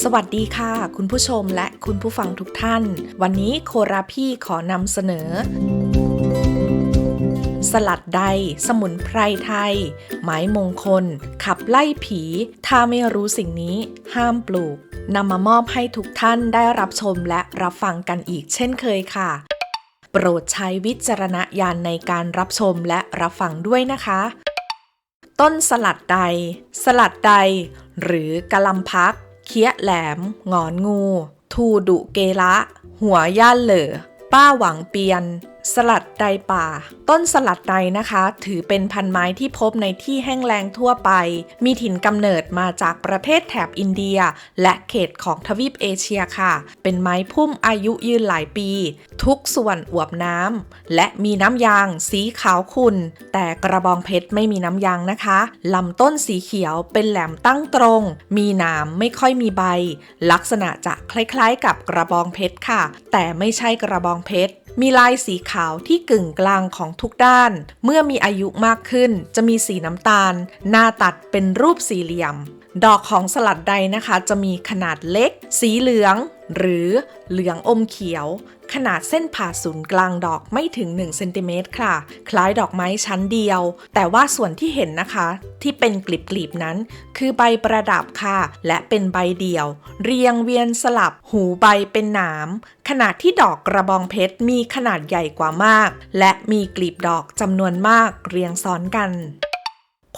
สวัสดีค่ะ คุณผู้ชมและคุณผู้ฟังทุกท่าน วันนี้โคราพี่ขอนำเสนอ สลัดใด สมุนไพรไทยไม้มงคล ขับไล่ผี ถ้าไม่รู้สิ่งนี้ ห้ามปลูกนำมามอบให้ทุกท่านได้รับชมและรับฟังกันอีกเช่นเคยค่ะ โปรดใช้วิจารณญาณในการรับชมและรับฟังด้วยนะคะ ต้นสลัดใด สลัดใด หรือกะลำพัก เคี้ยแหลม งอนงู ทูดุเกละ หัวย่านเหล่อ ป้าหวังเปียน สลัดใดป่า ต้นสลัดใดนะคะ ถือเป็นพันไม้ที่พบในที่แห้งแล้งทั่วไป มีถิ่นกำเนิดมาจากประเทศแถบอินเดีย และเขตของทวีปเอเชียค่ะ เป็นไม้พุ่มอายุยืนหลายปี ทุกส่วนอวบน้ำและมีน้ำยางสีขาวขุ่นแต่กระบองเพชรไม่มีน้ำยางนะคะลำต้นสีเขียวเป็นแหลมตั้งตรง มีหนามไม่ค่อยมีใบ ลักษณะจะคล้ายๆ กับกระบองเพชรค่ะ แต่ไม่ใช่กระบองเพชร มีลายสีขาวที่กึ่งกลางของทุกด้าน เมื่อมีอายุมากขึ้น จะมีสีน้ำตาล หน้าตัดเป็นรูปสี่เหลี่ยม ดอกของสลัดใดนะคะ จะมีขนาดเล็ก สีเหลือง หรือเหลืองอมเขียว ขนาดเส้นผ่าศูนย์กลางดอกไม่ถึง1เซนติเมตรค่ะ คล้ายดอกไม้ชั้นเดียว แต่ว่าส่วนที่เห็นนะคะ ที่เป็นกลีบๆนั้น คือใบประดับค่ะ และเป็นใบเดี่ยว เรียงเวียนสลับหูใบเป็นหนามขนาดที่ดอกกระบองเพชรมีขนาดใหญ่กว่ามาก และมีกลีบดอกจำนวนมากเรียงซ้อนกัน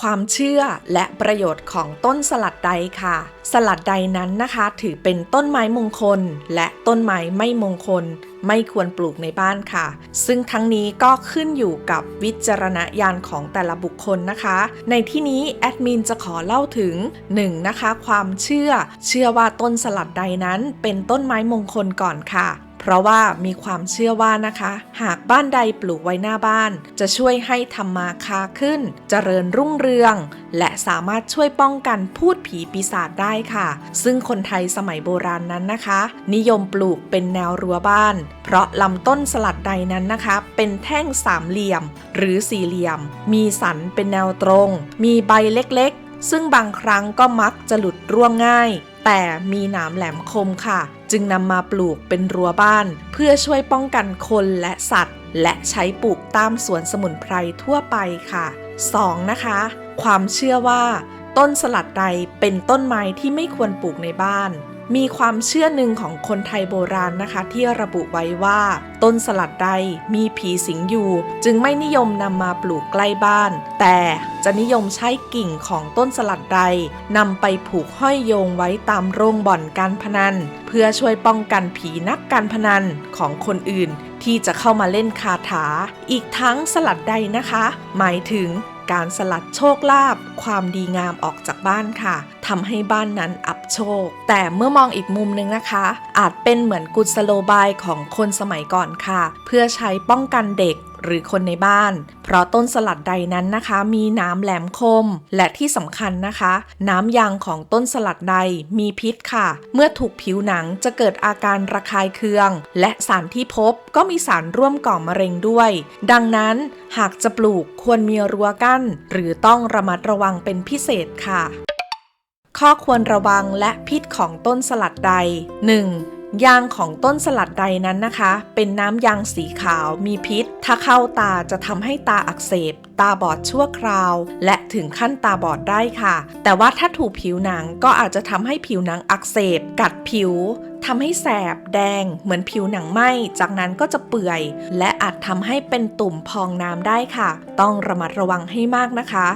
ความเชื่อและประโยชน์ของต้นสลัดใดค่ะ สลัดใดนั้นนะคะ ถือเป็นต้นไม้มงคล และต้นไม้ไม่มงคล ไม่ควรปลูกในบ้านค่ะ ซึ่งทั้งนี้ก็ขึ้นอยู่กับวิจารณญาณของแต่ละบุคคลนะคะ ในที่นี้แอดมินจะขอเล่าถึง 1. นะคะ ความเชื่อ เชื่อว่าต้นสลัดใดนั้นเป็นต้นไม้มงคลก่อนค่ะ เพราะว่ามีความเชื่อว่านะคะ หากบ้านใดปลูกไว้หน้าบ้าน จะช่วยให้ทำมาค้าขึ้น เจริญรุ่งเรือง และสามารถช่วยป้องกันพูดผีปีศาจได้ค่ะ ซึ่งคนไทยสมัยโบราณนั้นนะคะ นิยมปลูกเป็นแนวรั้วบ้าน เพราะลำต้นสลัดใดนั้นนะคะ เป็นแท่งสามเหลี่ยม หรือสี่เหลี่ยม มีสันเป็นแนวตรง มีใบเล็กๆ ซึ่งบางครั้งก็มักจะหลุดร่วงง่าย แต่มีหนามแหลมคมค่ะ จึงนำมาปลูกเป็นรั้วบ้าน เพื่อช่วยป้องกันคนและสัตว์ และใช้ปลูกตามสวนสมุนไพรทั่วไปค่ะ 2. นะคะ ความเชื่อว่า ต้นสลัดใดเป็นต้นไม้ที่ไม่ควรปลูกในบ้าน มีความเชื่อหนึ่งของคนไทยโบราณนะคะ ที่ระบุไว้ว่า ต้นสลัดใดมีผีสิงอยู่ จึงไม่นิยมนำมาปลูกใกล้บ้าน แต่จะนิยมใช้กิ่งของต้นสลัดใดนำไปผูกห้อยโยงไว้ตามโรงบ่อนการพนัน เพื่อช่วยป้องกันผีนักการพนันของคนอื่น ที่จะเข้ามาเล่นคาถา อีกทั้งสลัดใดนะคะ หมายถึง การสลัดโชคลาภความดีงามออกจากบ้านค่ะทำให้บ้านนั้นอับโชค แต่เมื่อมองอีกมุมหนึ่งนะคะ อาจเป็นเหมือนกุศโลบายของคนสมัยก่อนค่ะ เพื่อใช้ป้องกันเด็ก หรือคนในบ้าน เพราะต้นสลัดใดนั้นนะคะ มีน้ำแหลมคม และที่สำคัญนะคะ น้ำยางของต้นสลัดใดมีพิษค่ะ เมื่อถูกผิวหนังจะเกิดอาการระคายเคือง และสารที่พบก็มีสารร่วมก่อมะเร็งด้วย ดังนั้นหากจะปลูกควรมีรั้วกั้น หรือต้องระมัดระวังเป็นพิเศษค่ะข้อควรระวังและพิษของต้นสลัดใด 1. ยางของต้นสลัดใดนั้นนะคะ เป็นน้ำยางสีขาวมีพิษ ถ้าเข้าตาจะทำให้ตาอักเสบ ตาบอดชั่วคราว และถึงขั้นตาบอดได้ค่ะ แต่ว่าถ้าถูกผิวหนังก็อาจจะทำให้ผิวหนังอักเสบ กัดผิว ทำให้แสบแดงเหมือนผิวหนังไหม้จากนั้นก็จะเปื่อย และอาจทำให้เป็นตุ่มพองน้ำได้ค่ะ ต้องระมัดระวังให้มากนะคะ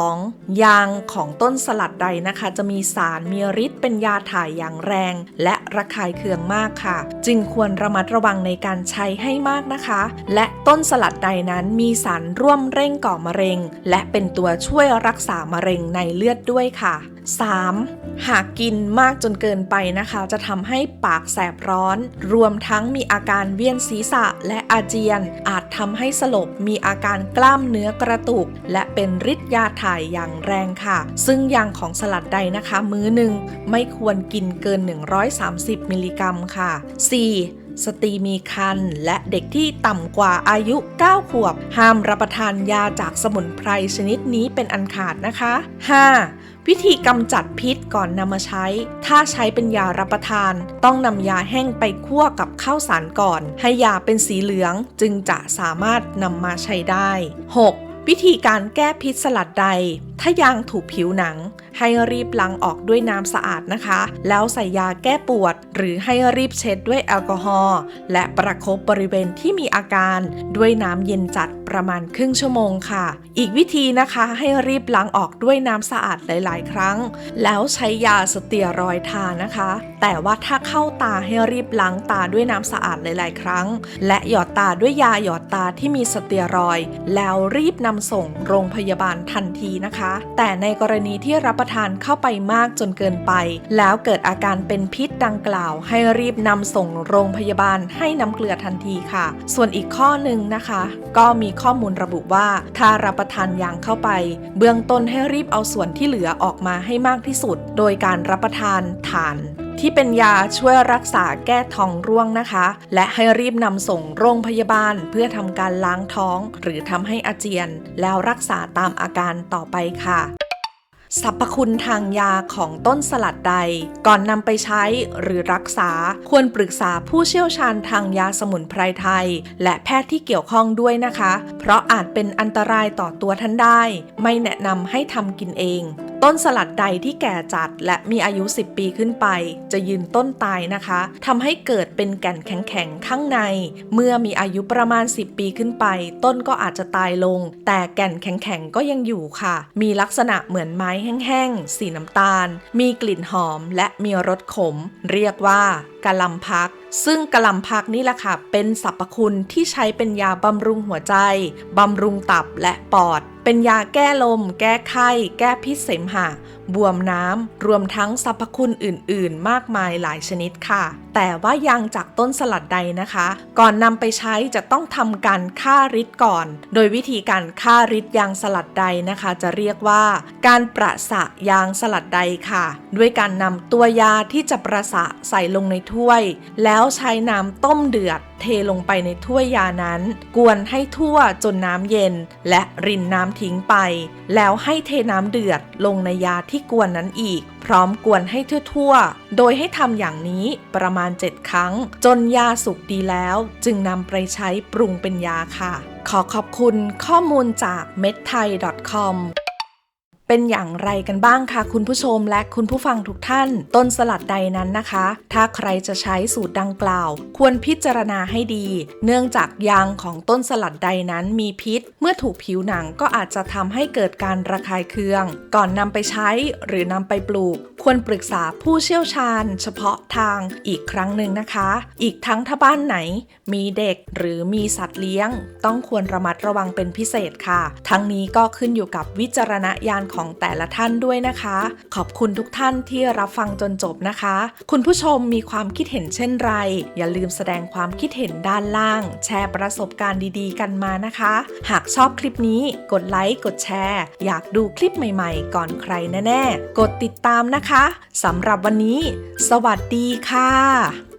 2. ยางของต้นสลัดใดนะคะ จะมีสารมีฤทธิ์เป็นยาถ่ายอย่างแรง และระคายเคืองมากค่ะ จึงควรระมัดระวังในการใช้ให้มากนะคะ และต้นสลัดใดนั้นมีสารร่วมเร่งก่อมะเร็ง และเป็นตัวช่วยรักษามะเร็งในเลือดด้วยค่ะ 3. หากกินมากจนเกินไปนะคะ จะทำให้ปากแสบร้อน รวมทั้งมีอาการเวียนศีรษะและอาเจียน อาจทำให้สลบมีอาการกล้ามเนื้อกระตุก และเป็นฤทธิ์ยาถ่ายอย่างแรงค่ะ ซึ่งยางของสลัดใดนะคะ มื้อหนึ่งไม่ควรกินเกิน 130 มิลลิกรัมค่ะ 4. สตรีมีครรภ์และเด็กที่ต่ำกว่าอายุ 9 ขวบ ห้ามรับประทานยาจากสมุนไพรชนิดนี้เป็นอันขาดนะคะ 5. วิธีกำจัดพิษก่อนนำมาใช้ ถ้าใช้เป็นยารับประทาน ต้องนำยาแห้งไปคั่วกับข้าวสารก่อน ให้ยาเป็นสีเหลืองจึงจะสามารถนำมาใช้ได้ 6. วิธีการแก้พิษสลัดใด ถ้ายางถูกผิวหนัง ให้รีบล้างออกด้วยน้ำสะอาดนะคะ แล้วใส่ยาแก้ปวด หรือให้รีบเช็ดด้วยแอลกอฮอล์และประคบบริเวณที่มีอาการด้วยน้ำเย็นจัดประมาณครึ่งชั่วโมงค่ะ อีกวิธีนะคะให้รีบล้างออกด้วยน้ำสะอาดหลาย ๆ ครั้ง แล้วใช้ยาสเตียรอยทานะคะ แต่ว่าถ้าเข้าตาให้รีบล้างตาด้วยน้ำสะอาดหลาย ๆ ครั้ง และหยอดตาด้วยยาหยอดตาที่มีสเตียรอย แล้วรีบนำส่งโรงพยาบาลทันทีนะคะแต่ในกรณีที่รับประทานเข้าไปมากจนเกินไป แล้วเกิดอาการเป็นพิษดังกล่าว ให้รีบนำส่งโรงพยาบาลให้น้ำเกลือทันทีค่ะ ส่วนอีกข้อหนึ่งนะคะ ก็มีข้อมูลระบุว่า ถ้ารับประทานยางเข้าไป เบื้องต้นให้รีบเอาส่วนที่เหลือออกมาให้มากที่สุด โดยการรับประทานฐาน ที่เป็นยาช่วยรักษาแก้ท้องร่วงนะคะ และให้รีบนำส่งโรงพยาบาลเพื่อทำการล้างท้อง หรือทำให้อาเจียน แล้วรักษาตามอาการต่อไปค่ะสรรพคุณทางยาของต้นสลัดใด ก่อนนำไปใช้หรือรักษา ควรปรึกษาผู้เชี่ยวชาญทางยาสมุนไพรไทย และแพทย์ที่เกี่ยวข้องด้วยนะคะ เพราะอาจเป็นอันตรายต่อตัวท่านได้ ไม่แนะนำให้ทำกินเอง ต้นสลัดใดที่แก่จัดและมีอายุ 10 ปีขึ้นไป จะยืนต้นตายนะคะทำให้เกิดเป็นแก่นแข็งๆข้างใน เมื่อมีอายุประมาณ 10 ปีขึ้นไป ต้นก็อาจจะตายลง แต่แก่นแข็งๆก็ยังอยู่ค่ะ มีลักษณะเหมือนไม้แห้งๆสีน้ำตาล มีกลิ่นหอมและมีรสขม เรียกว่า กะลำพัก ซึ่งกะลำพักนี่แหละค่ะ เป็นสรรพคุณที่ใช้เป็นยาบำรุงหัวใจ บำรุงตับและปอด เป็นยาแก้ลม แก้ไข้ แก้พิษเสมหะ บวมน้ำ รวมทั้งสรรพคุณอื่น ๆ มากมายหลายชนิดค่ะ แต่ว่ายางจากต้นสลัดใดนะคะ ก่อนนำไปใช้จะต้องทำการฆ่าฤทธิ์ก่อน โดยวิธีการฆ่าฤทธิ์ยางสลัดใดนะคะ จะเรียกว่า การประสะยางสลัดใดค่ะ ด้วยการนำตัวยาที่จะประสะใส่ลงในถ้วย แล้วใช้น้ำต้มเดือดเทลงไปในถ้วยยานั้น กวนให้ทั่วจนน้ำเย็น และรินน้ำทิ้งไป แล้วให้เทน้ำเดือดลงในยาที่กวนนั้นอีก พร้อมกวนให้ทั่วๆ โดยให้ทำอย่างนี้ประมาณ 7 ครั้ง จนยาสุกดีแล้ว จึงนำไปใช้ปรุงเป็นยาค่ะ ขอขอบคุณข้อมูลจาก medthai.com เป็นอย่างไรกันบ้างคะคุณผู้ชมและคุณผู้ฟังทุกท่าน ต้นสลัดใดนั้นนะคะ ถ้าใครจะใช้สูตรดังกล่าว ควรพิจารณาให้ดี เนื่องจากยางของต้นสลัดใดนั้นมีพิษ เมื่อถูกผิวหนังก็อาจจะทำให้เกิดการระคายเคือง ก่อนนำไปใช้หรือนำไปปลูก ควรปรึกษาผู้เชี่ยวชาญ เฉพาะทางอีกครั้งหนึ่งนะคะ อีกทั้งถ้าบ้านไหน มีเด็กหรือมีสัตว์เลี้ยง ต้องควรระมัดระวังเป็นพิเศษค่ะ ทั้งนี้ก็ขึ้นอยู่กับวิจารณญาณของแต่ละท่านด้วยนะคะ ขอบคุณทุกท่านที่รับฟังจนจบนะคะ คุณผู้ชมมีความคิดเห็นเช่นไร อย่าลืมแสดงความคิดเห็นด้านล่าง แชร์ประสบการณ์ดีๆ กันมานะคะ หากชอบคลิปนี้กดไลค์กดแชร์ อยากดูคลิปใหม่ๆ ก่อนใครแน่ๆ กดติดตามนะคะสำหรับวันนี้ สวัสดีค่ะ